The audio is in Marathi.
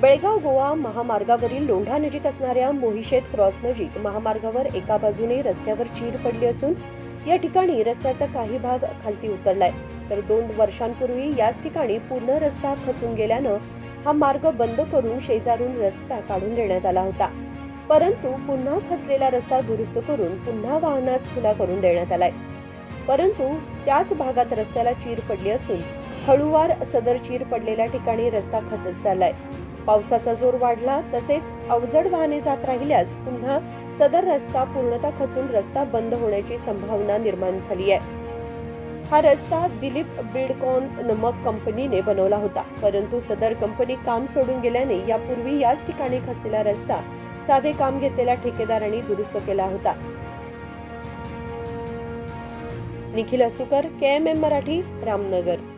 बेळगाव गोवा महामार्गावरील लोंढा नजीक असणाऱ्या मोहिशेत क्रॉस नजीक महामार्गावर एका बाजूने रस्त्यावर चीर पडली असून या ठिकाणी रस्त्याचा काही भाग खालती उतरलाय. तर दोन वर्षांपूर्वी याच ठिकाणी पूर्ण रस्ता खचून गेल्यानं हा मार्ग बंद करून शेजारून रस्ता काढून देण्यात आला होता. परंतु पुन्हा खचलेला रस्ता दुरुस्त करून पुन्हा वाहनास खुला करून देण्यात आलाय. परंतु त्याच भागात रस्त्याला चीर पडली असून हळूवार सदर चीर पडलेल्या ठिकाणी रस्ता खचत चाललाय. पावसाचा जोर वाढला तसेच अवजड वाहने जात राहिल्यास पुन्हा सदर रस्ता पूर्णतः खचून रस्ता बंद होण्याची संभावना निर्माण झाली आहे. हा रस्ता दिलीप बिल्डकॉन नमक कंपनीने बनवला होता परंतु सदर कंपनी काम सोडून गेल्याने यापूर्वी याच ठिकाणी खचलेला रस्ता साधे काम घेतलेल्या ठेकेदारांनी दुरुस्त केला होता. Nikhil Asukar K M M Marathi Ramnagar.